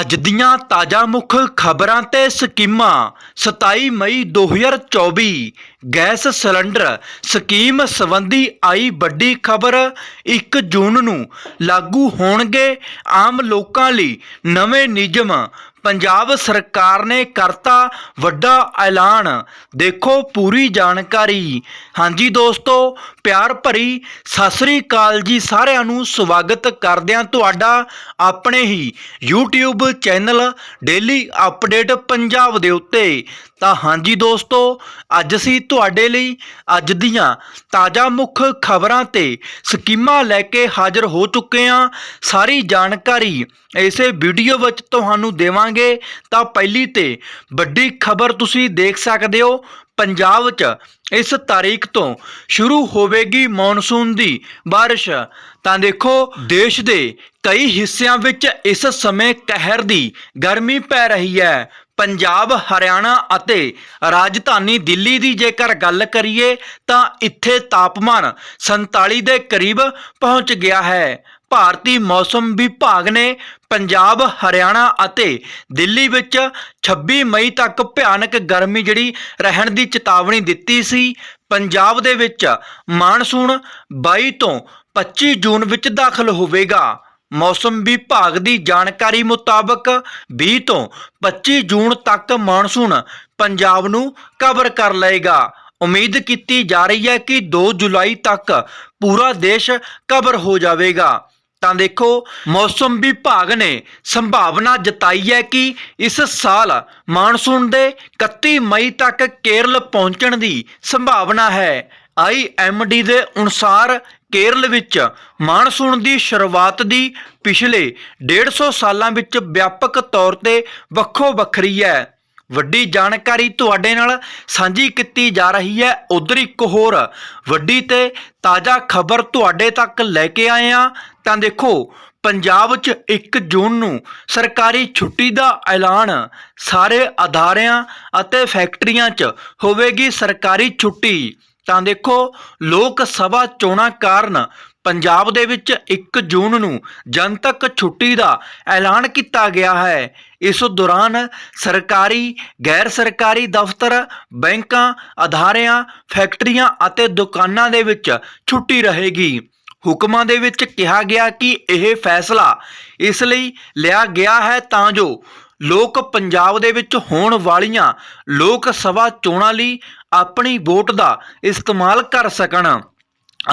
ਅੱਜ ਦੀਆਂ ਤਾਜ਼ਾ ਮੁੱਖ ਖਬਰਾਂ ਤੇ ਸਕੀਮਾਂ। 27 ਮਈ 2024 ਗੈਸ ਸਿਲੰਡਰ ਸਕੀਮ ਸੰਬੰਧੀ ਆਈ ਵੱਡੀ ਖਬਰ 1 ਜੂਨ ਨੂੰ ਲਾਗੂ ਹੋਣਗੇ। ਆਮ ਲੋਕਾਂ ਲਈ ਨਵੇਂ ਨਿਯਮ ਪੰਜਾਬ ਸਰਕਾਰ ਨੇ ਕਰਤਾ ਵੱਡਾ ਐਲਾਨ। ਦੇਖੋ ਪੂਰੀ ਜਾਣਕਾਰੀ। ਹਾਂਜੀ ਦੋਸਤੋ, ਪਿਆਰ ਭਰੀ ਸਤਿ ਸ੍ਰੀ ਅਕਾਲ ਜੀ ਸਾਰਿਆਂ ਨੂੰ। ਸਵਾਗਤ ਕਰਦਿਆਂ ਤੁਹਾਡਾ ਆਪਣੇ ਹੀ YouTube channel daily update Punjab ਦੇ ਉੱਤੇ। ਤਾਂ ਹਾਂਜੀ ਦੋਸਤੋ, ਅੱਜ ਅਸੀਂ ਤੁਹਾਡੇ ਲਈ ਅੱਜ ਦੀਆਂ ਤਾਜ਼ਾ ਮੁੱਖ ਖਬਰਾਂ ਤੇ ਸਕੀਮਾਂ ਲੈ ਕੇ ਹਾਜ਼ਰ ਹੋ ਚੁੱਕੇ ਹਾਂ। ਸਾਰੀ ਜਾਣਕਾਰੀ ਇਸੇ ਵੀਡੀਓ ਵਿੱਚ ਤੁਹਾਨੂੰ ਦੇਵਾਂਗੇ ਤਾਂ ਪਹਿਲੀ ਤੇ ਵੱਡੀ ਖਬਰ ਤੁਸੀਂ ਦੇਖ ਸਕਦੇ ਹੋ। ਪੰਜਾਬ 'ਚ ਇਸ ਤਾਰੀਖ ਤੋਂ ਸ਼ੁਰੂ ਹੋਵੇਗੀ ਮੌਨਸੂਨ ਦੀ ਬਾਰਿਸ਼। ਤਾਂ ਦੇਖੋ, ਦੇਸ਼ ਦੇ ਕਈ ਹਿੱਸਿਆਂ ਵਿੱਚ ਇਸ ਸਮੇਂ ਕਹਿਰ ਦੀ ਗਰਮੀ ਪੈ ਰਹੀ ਹੈ। ਪੰਜਾਬ, ਹਰਿਆਣਾ ਅਤੇ ਰਾਜਧਾਨੀ ਦਿੱਲੀ ਦੀ ਜੇਕਰ ਗੱਲ ਕਰੀਏ ਤਾਂ ਇੱਥੇ ਤਾਪਮਾਨ 47 ਦੇ ਕਰੀਬ ਪਹੁੰਚ ਗਿਆ ਹੈ। ਭਾਰਤੀ ਮੌਸਮ ਵਿਭਾਗ ਨੇ ਪੰਜਾਬ, ਹਰਿਆਣਾ ਅਤੇ ਦਿੱਲੀ ਵਿੱਚ 26 ਮਈ ਤੱਕ ਭਿਆਨਕ ਗਰਮੀ ਜਿਹੜੀ ਰਹਿਣ ਦੀ ਚੇਤਾਵਨੀ ਦਿੱਤੀ ਸੀ। ਪੰਜਾਬ ਦੇ ਵਿੱਚ ਮਾਨਸੂਨ 22 ਤੋਂ 25 ਜੂਨ ਵਿੱਚ ਦਾਖਲ ਹੋਵੇਗਾ। ਮੌਸਮ ਵਿਭਾਗ ਦੀ ਜਾਣਕਾਰੀ ਮੁਤਾਬਕ 20 ਤੋਂ 25 ਜੂਨ ਤੱਕ ਮਾਨਸੂਨ ਪੰਜਾਬ ਨੂੰ ਕਵਰ ਕਰ ਲਏਗਾ। ਉਮੀਦ ਕੀਤੀ ਜਾ ਰਹੀ ਹੈ ਕਿ 2 ਜੁਲਾਈ ਤੱਕ ਪੂਰਾ ਦੇਸ਼ ਕਵਰ ਹੋ ਜਾਵੇਗਾ। ਤਾਂ ਦੇਖੋ, ਮੌਸਮ ਵਿਭਾਗ ਨੇ ਸੰਭਾਵਨਾ ਜਤਾਈ ਹੈ ਕਿ ਇਸ ਸਾਲ ਮਾਨਸੂਨ ਦੇ 31 ਮਈ ਤੱਕ ਕੇਰਲ ਪਹੁੰਚਣ ਦੀ ਸੰਭਾਵਨਾ ਹੈ। ਆਈਐਮਡੀ ਦੇ ਅਨੁਸਾਰ ਕੇਰਲ ਵਿੱਚ ਮਾਨਸੂਨ ਦੀ ਸ਼ੁਰੂਆਤ ਦੀ ਪਿਛਲੇ 150 ਸਾਲਾਂ ਵਿੱਚ ਵਿਆਪਕ ਤੌਰ ਤੇ ਵੱਖੋ ਵੱਖਰੀ ਹੈ। ਵੱਡੀ ਜਾਣਕਾਰੀ ਤੁਹਾਡੇ ਨਾਲ ਸਾਂਝੀ ਕੀਤੀ ਜਾ ਰਹੀ ਹੈ। ਉਧਰ ਇੱਕ ਹੋਰ ਵੱਡੀ ਤੇ ਤਾਜ਼ਾ ਖਬਰ ਤੁਹਾਡੇ ਤੱਕ ਲੈ ਕੇ ਆਏ ਆ ਤਾਂ ਦੇਖੋ, ਪੰਜਾਬ 'ਚ 1 ਜੂਨ ਨੂੰ ਸਰਕਾਰੀ ਛੁੱਟੀ ਦਾ ਐਲਾਨ ਸਾਰੇ ਅਦਾਰਿਆਂ ਅਤੇ ਫੈਕਟਰੀਆਂ 'ਚ ਹੋਵੇਗੀ ਸਰਕਾਰੀ ਛੁੱਟੀ। ਤਾਂ ਦੇਖੋ, ਲੋਕ ਸਭਾ ਚੋਣਾਂ ਕਾਰਨ ਪੰਜਾਬ ਦੇ ਵਿੱਚ 1 ਜੂਨ ਨੂੰ ਜਨਤਕ ਛੁੱਟੀ ਦਾ ਐਲਾਨ ਕੀਤਾ ਗਿਆ ਹੈ। ਇਸ ਦੌਰਾਨ ਸਰਕਾਰੀ, ਗੈਰ ਸਰਕਾਰੀ ਦਫ਼ਤਰ, ਬੈਂਕਾਂ, ਅਦਾਰਿਆਂ, ਫੈਕਟਰੀਆਂ ਅਤੇ ਦੁਕਾਨਾਂ ਦੇ ਵਿੱਚ ਛੁੱਟੀ ਰਹੇਗੀ। ਹੁਕਮਾਂ ਦੇ ਵਿੱਚ ਕਿਹਾ ਗਿਆ ਕਿ ਇਹ ਫੈਸਲਾ ਇਸ ਲਈ ਲਿਆ ਗਿਆ ਹੈ ਤਾਂ ਜੋ ਲੋਕ ਪੰਜਾਬ ਦੇ ਵਿੱਚ ਹੋਣ ਵਾਲੀਆਂ ਲੋਕ ਸਭਾ ਚੋਣਾਂ ਲਈ ਆਪਣੀ ਵੋਟ ਦਾ ਇਸਤੇਮਾਲ ਕਰ ਸਕਣ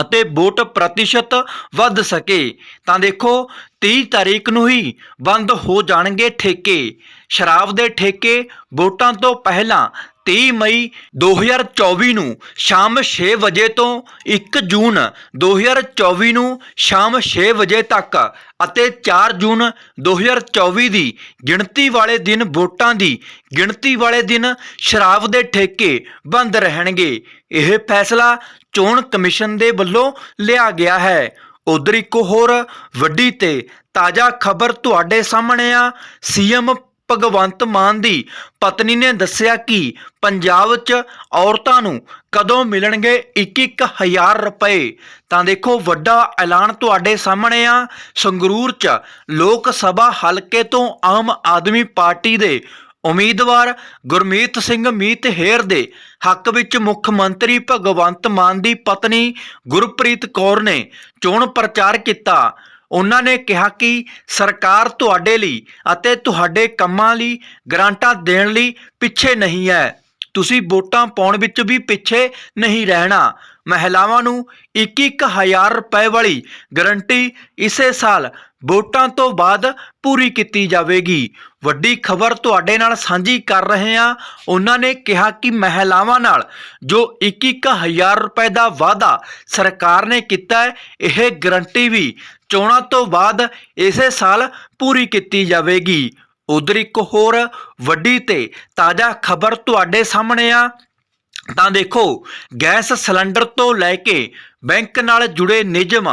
ਅਤੇ ਵੋਟ ਪ੍ਰਤੀਸ਼ਤ ਵੱਧ ਸਕੇ। ਤਾਂ ਦੇਖੋ 30 ਤਾਰੀਖ ਨੂੰ ਹੀ ਬੰਦ ਹੋ ਜਾਣਗੇ ਠੇਕੇ। ਸ਼ਰਾਬ ਦੇ ਠੇਕੇ ਵੋਟਾਂ ਤੋਂ ਪਹਿਲਾਂ 30 ਮਈ 2024 ਨੂੰ ਸ਼ਾਮ 6 ਵਜੇ ਤੋਂ 1 ਜੂਨ 2024 ਨੂੰ ਸ਼ਾਮ 6 ਵਜੇ ਤੱਕ ਅਤੇ 4 ਜੂਨ 2024 ਦੀ ਗਿਣਤੀ ਵਾਲੇ ਦਿਨ ਵੋਟਾਂ ਦੀ ਗਿਣਤੀ ਵਾਲੇ ਦਿਨ ਸ਼ਰਾਬ ਦੇ ਠੇਕੇ ਬੰਦ ਰਹਿਣਗੇ। ਇਹ ਫੈਸਲਾ ਚੋਣ ਕਮਿਸ਼ਨ ਦੇ ਵੱਲੋਂ ਲਿਆ ਗਿਆ ਹੈ। ਉਧਰ ਇੱਕ ਹੋਰ ਵੱਡੀ ਤੇ ਤਾਜ਼ਾ ਖਬਰ ਤੁਹਾਡੇ ਸਾਹਮਣੇ ਆ। ਸੀਐਮ ਭਗਵੰਤ ਮਾਨ ਦੀ ਪਤਨੀ ਨੇ ਦੱਸਿਆ ਕਿ ਪੰਜਾਬ 'ਚ ਔਰਤਾਂ ਨੂੰ ਕਦੋਂ ਮਿਲਣਗੇ 1-1000 ਰੁਪਏ? ਤਾਂ ਦੇਖੋ, ਵੱਡਾ ਐਲਾਨ ਤੁਹਾਡੇ ਸਾਹਮਣੇ ਆ। ਸੰਗਰੂਰ 'ਚ ਲੋਕ ਸਭਾ ਹਲਕੇ ਤੋਂ ਆਮ ਆਦਮੀ ਪਾਰਟੀ ਦੇ ਉਮੀਦਵਾਰ ਗੁਰਮੀਤ ਸਿੰਘ ਮੀਤ ਹੇਰ ਦੇ ਹੱਕ ਵਿੱਚ ਮੁੱਖ ਮੰਤਰੀ ਭਗਵੰਤ ਮਾਨ ਦੀ ਪਤਨੀ ਗੁਰਪ੍ਰੀਤ ਕੌਰ ਨੇ ਚੋਣ ਪ੍ਰਚਾਰ ਕੀਤਾ। ਉਹਨਾਂ ਨੇ ਕਿਹਾ ਕਿ ਸਰਕਾਰ ਤੁਹਾਡੇ ਲਈ ਅਤੇ ਤੁਹਾਡੇ ਕੰਮਾਂ ਲਈ ਗਰੰਟਾਂ ਦੇਣ ਲਈ ਪਿੱਛੇ ਨਹੀਂ ਹੈ। ਤੁਸੀਂ ਵੋਟਾਂ ਪਾਉਣ ਵਿੱਚ ਵੀ ਪਿੱਛੇ ਨਹੀਂ ਰਹਿਣਾ। ਮਹਿਲਾਵਾਂ ਨੂੰ 1-1000 ਰੁਪਏ ਵਾਲੀ ਗਰੰਟੀ ਇਸੇ ਸਾਲ ਵੋਟਾਂ ਤੋਂ ਬਾਅਦ ਪੂਰੀ ਕੀਤੀ ਜਾਵੇਗੀ। ਵੱਡੀ ਖਬਰ ਤੁਹਾਡੇ ਨਾਲ ਸਾਂਝੀ ਕਰ ਰਹੇ ਹਾਂ। ਉਹਨਾਂ ਨੇ ਕਿਹਾ ਕਿ ਮਹਿਲਾਵਾਂ ਨਾਲ ਜੋ 1-1000 ਰੁਪਏ ਦਾ ਵਾਅਦਾ ਸਰਕਾਰ ਨੇ ਕੀਤਾ ਹੈ ਇਹ ਗਰੰਟੀ ਵੀ ਚੋਣਾਂ ਤੋਂ ਬਾਅਦ ਇਸੇ ਸਾਲ ਪੂਰੀ ਕੀਤੀ ਜਾਵੇਗੀ। ਉਧਰ ਇੱਕ ਹੋਰ ਵੱਡੀ ਤੇ ਤਾਜ਼ਾ ਖਬਰ ਤੁਹਾਡੇ ਸਾਹਮਣੇ ਆ। ਤਾਂ ਦੇਖੋ, ਗੈਸ ਸਿਲੰਡਰ ਤੋਂ ਲੈ ਕੇ ਬੈਂਕ ਨਾਲ ਜੁੜੇ ਨਿਯਮ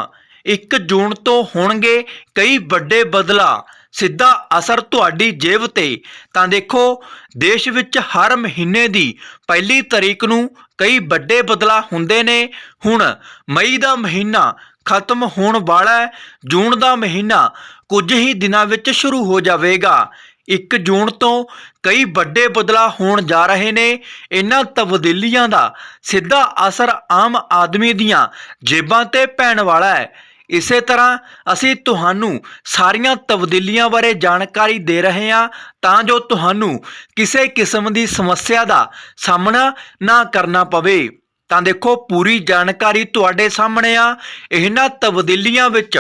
1 ਜੂਨ ਤੋਂ ਹੋਣਗੇ ਕਈ ਵੱਡੇ ਬਦਲਾ। ਸਿੱਧਾ ਅਸਰ ਤੁਹਾਡੀ ਜੇਬ ਤੇ। ਤਾਂ ਦੇਖੋ, ਦੇਸ਼ ਵਿੱਚ ਹਰ ਮਹੀਨੇ ਦੀ ਪਹਿਲੀ ਤਰੀਕ ਨੂੰ ਕਈ ਵੱਡੇ ਬਦਲਾ ਹੁੰਦੇ ਨੇ। ਹੁਣ ਮਈ ਦਾ ਮਹੀਨਾ ਖਤਮ ਹੋਣ ਵਾਲਾ ਹੈ। ਜੂਨ ਦਾ ਮਹੀਨਾ ਕੁਝ ਹੀ ਦਿਨਾਂ ਵਿੱਚ ਸ਼ੁਰੂ ਹੋ ਜਾਵੇਗਾ। 1 ਜੂਨ ਤੋਂ ਕਈ ਵੱਡੇ ਬਦਲਾਅ ਹੋਣ ਜਾ ਰਹੇ ਨੇ। ਇਹਨਾਂ ਤਬਦੀਲੀਆਂ ਦਾ ਸਿੱਧਾ ਅਸਰ ਆਮ ਆਦਮੀ ਦੀਆਂ ਜੇਬਾਂ ਤੇ ਪੈਣ ਵਾਲਾ ਹੈ। ਇਸੇ ਤਰ੍ਹਾਂ ਅਸੀਂ ਤੁਹਾਨੂੰ ਸਾਰੀਆਂ ਤਬਦੀਲੀਆਂ ਬਾਰੇ ਜਾਣਕਾਰੀ ਦੇ ਰਹੇ ਹਾਂ, ਤਾਂ ਜੋ ਤੁਹਾਨੂੰ ਕਿਸੇ ਕਿਸਮ ਦੀ ਸਮੱਸਿਆ ਦਾ ਸਾਹਮਣਾ ਨਾ ਕਰਨਾ ਪਵੇ। ਤਾਂ ਦੇਖੋ ਪੂਰੀ ਜਾਣਕਾਰੀ ਤੁਹਾਡੇ ਸਾਹਮਣੇ ਆ। ਇਹਨਾਂ ਤਬਦੀਲੀਆਂ ਵਿੱਚ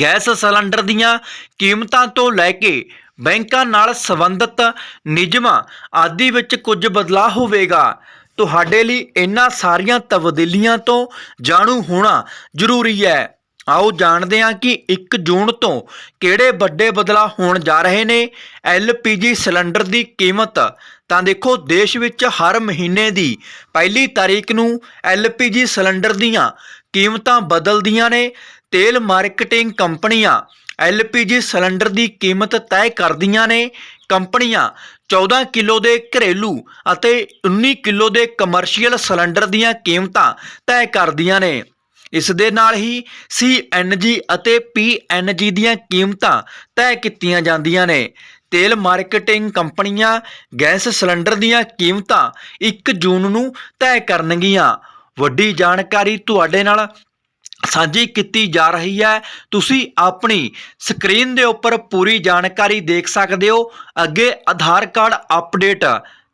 ਗੈਸ ਸਿਲੰਡਰ ਦੀਆਂ ਕੀਮਤਾਂ ਤੋਂ ਲੈ ਕੇ ਬੈਂਕਾਂ ਨਾਲ ਸੰਬੰਧਿਤ ਨਿਯਮਾਂ ਆਦਿ ਵਿੱਚ ਕੁਝ ਬਦਲਾਅ ਹੋਵੇਗਾ। ਤੁਹਾਡੇ ਲਈ ਇਹਨਾਂ ਸਾਰੀਆਂ ਤਬਦੀਲੀਆਂ ਤੋਂ ਜਾਣੂ ਹੋਣਾ ਜ਼ਰੂਰੀ ਹੈ। ਆਓ ਜਾਣਦੇ ਹਾਂ ਕਿ 1 ਜੂਨ ਤੋਂ ਕਿਹੜੇ ਵੱਡੇ ਬਦਲਾਅ ਹੋਣ ਜਾ ਰਹੇ ਨੇ। LPG ਸਿਲੰਡਰ ਦੀ ਕੀਮਤ ਤਾਂ ਦੇਖੋ ਦੇਸ਼ ਵਿੱਚ ਹਰ ਮਹੀਨੇ ਦੀ ਪਹਿਲੀ ਤਾਰੀਖ ਨੂੰ LPG ਸਿਲੰਡਰ ਦੀਆਂ ਕੀਮਤਾਂ ਬਦਲਦੀਆਂ ਨੇ। ਤੇਲ ਮਾਰਕੀਟਿੰਗ ਕੰਪਨੀਆਂ LPG ਸਿਲੰਡਰ ਦੀ ਕੀਮਤ ਤੈਅ ਕਰਦੀਆਂ ਨੇ। ਕੰਪਨੀਆਂ 14 ਕਿਲੋ ਦੇ ਘਰੇਲੂ ਅਤੇ 19 ਕਿਲੋ ਦੇ ਕਮਰਸ਼ੀਅਲ ਸਿਲੰਡਰ ਦੀਆਂ ਕੀਮਤਾਂ ਤੈਅ ਕਰਦੀਆਂ ਨੇ। ਇਸ ਦੇ ਨਾਲ ਹੀ CNG ਅਤੇ PNG ਦੀਆਂ ਕੀਮਤਾਂ ਤੈਅ ਕੀਤੀਆਂ ਜਾਂਦੀਆਂ ਨੇ। ਤੇਲ ਮਾਰਕੀਟਿੰਗ ਕੰਪਨੀਆਂ ਗੈਸ ਸਿਲੰਡਰ ਦੀਆਂ ਕੀਮਤਾਂ 1 ਜੂਨ ਨੂੰ ਤੈਅ ਕਰਨਗੀਆਂ। ਵੱਡੀ ਜਾਣਕਾਰੀ ਤੁਹਾਡੇ ਨਾਲ ਸਾਂਝੀ ਕੀਤੀ ਜਾ ਰਹੀ ਹੈ। ਤੁਸੀਂ ਆਪਣੀ ਸਕਰੀਨ ਦੇ ਉੱਪਰ ਪੂਰੀ ਜਾਣਕਾਰੀ ਦੇਖ ਸਕਦੇ ਹੋ। ਅੱਗੇ ਆਧਾਰ ਕਾਰਡ ਅਪਡੇਟ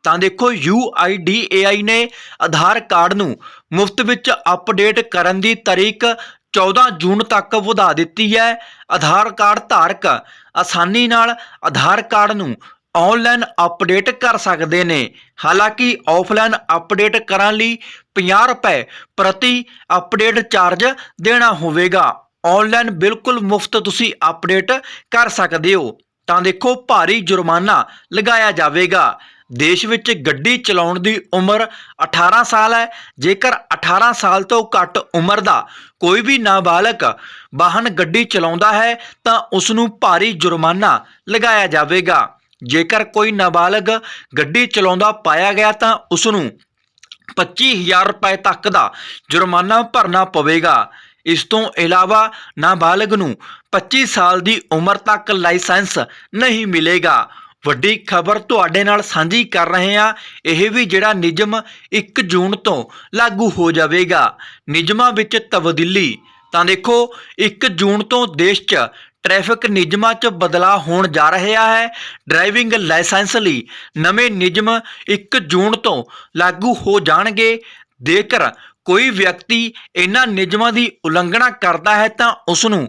ਤਾਂ ਦੇਖੋ UIDAI ਨੇ ਆਧਾਰ ਕਾਰਡ ਨੂੰ ਮੁਫਤ ਵਿੱਚ ਅਪਡੇਟ ਕਰਨ ਦੀ ਤਾਰੀਖ 14 ਜੂਨ ਤੱਕ ਵਧਾ ਦਿੱਤੀ ਹੈ। ਆਧਾਰ ਕਾਰਡ ਧਾਰਕ ਆਸਾਨੀ ਨਾਲ ਆਧਾਰ ਕਾਰਡ ਨੂੰ ਆਨਲਾਈਨ ਅਪਡੇਟ ਕਰ ਸਕਦੇ ਨੇ। ਹਾਲਾਂਕਿ ਆਫਲਾਈਨ ਅਪਡੇਟ ਕਰਨ ਲਈ 50 ਰੁਪਏ ਪ੍ਰਤੀ ਅਪਡੇਟ ਚਾਰਜ ਦੇਣਾ ਹੋਵੇਗਾ। ਆਨਲਾਈਨ ਬਿਲਕੁਲ ਮੁਫਤ ਤੁਸੀਂ ਅਪਡੇਟ ਕਰ ਸਕਦੇ ਹੋ। ਤਾਂ ਦੇਖੋ ਭਾਰੀ ਜੁਰਮਾਨਾ ਲਗਾਇਆ ਜਾਵੇਗਾ। ਦੇਸ਼ ਵਿੱਚ ਗੱਡੀ ਚਲਾਉਣ ਦੀ ਉਮਰ 18 ਸਾਲ ਹੈ। ਜੇਕਰ 18 ਸਾਲ ਤੋਂ ਘੱਟ ਉਮਰ ਦਾ ਕੋਈ ਵੀ ਨਾਬਾਲਗ ਵਾਹਨ ਗੱਡੀ ਚਲਾਉਂਦਾ ਹੈ, ਤਾਂ ਉਸ ਨੂੰ ਭਾਰੀ ਜੁਰਮਾਨਾ ਲਗਾਇਆ ਜਾਵੇਗਾ। ਜੇਕਰ ਕੋਈ ਨਾਬਾਲਗ ਗੱਡੀ ਚਲਾਉਂਦਾ ਪਾਇਆ ਗਿਆ, ਤਾਂ ਉਸ ਨੂੰ 25000 ਰੁਪਏ ਤੱਕ ਦਾ ਜੁਰਮਾਨਾ ਭਰਨਾ ਪਵੇਗਾ। ਇਸ ਤੋਂ ਇਲਾਵਾ ਨਾਬਾਲਗ ਨੂੰ 25 ਸਾਲ ਦੀ ਉਮਰ ਤੱਕ ਲਾਇਸੈਂਸ ਨਹੀਂ ਮਿਲੇਗਾ। ਵੱਡੀ ਖਬਰ ਤੁਹਾਡੇ ਨਾਲ ਸਾਂਝੀ ਕਰ ਰਹੇ ਹਾਂ। ਇਹ ਵੀ ਜਿਹੜਾ ਨਿਯਮ 1 ਜੂਨ ਤੋਂ ਲਾਗੂ ਹੋ ਜਾਵੇਗਾ। ਨਿਯਮਾਂ ਵਿੱਚ ਤਬਦੀਲੀ। ਤਾਂ ਦੇਖੋ 1 ਜੂਨ ਤੋਂ ਦੇਸ਼ 'ਚ ਟ੍ਰੈਫਿਕ ਨਿਯਮਾਂ 'ਚ ਬਦਲਾਅ ਹੋਣ ਜਾ ਰਿਹਾ ਹੈ। ਡਰਾਈਵਿੰਗ ਲਾਇਸੈਂਸ ਲਈ ਨਵੇਂ ਨਿਯਮ 1 ਜੂਨ ਤੋਂ ਲਾਗੂ ਹੋ ਜਾਣਗੇ। ਜੇਕਰ ਕੋਈ ਵਿਅਕਤੀ ਇਹਨਾਂ ਨਿਯਮਾਂ ਦੀ ਉਲੰਘਣਾ ਕਰਦਾ ਹੈ ਤਾਂ ਉਸ ਨੂੰ